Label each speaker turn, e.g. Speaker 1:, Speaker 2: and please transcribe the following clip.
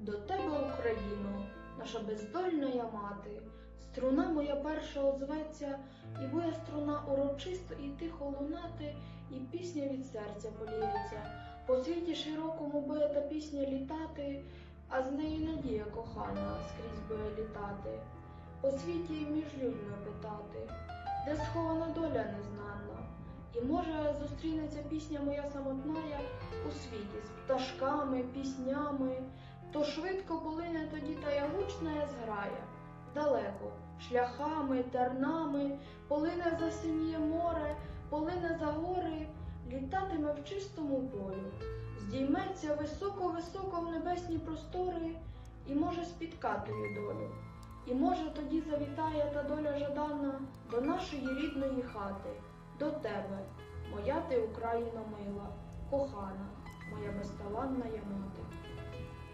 Speaker 1: До тебе, Україно, наша бездольна мати, струна моя перша озветься, і буде струна урочисто і тихо лунати, і пісня від серця поліється. По світі широкому буде та пісня літати, а з нею надія кохана скрізь буде літати. По світі між людьми питати, де схована доля незнана, і може зустрінеться пісня моя самотная у світі з пташками, піснями, то швидко полине тоді та ягучна зграя, далеко, шляхами, тернами, полине за синіє море, полине за гори, літатиме в чистому полю, здійметься високо-високо в небесні простори, і може спіткати долю. І може тоді завітає та доля жадана до нашої рідної хати, до тебе, моя ти Україна мила, кохана, моя безталанна я мати.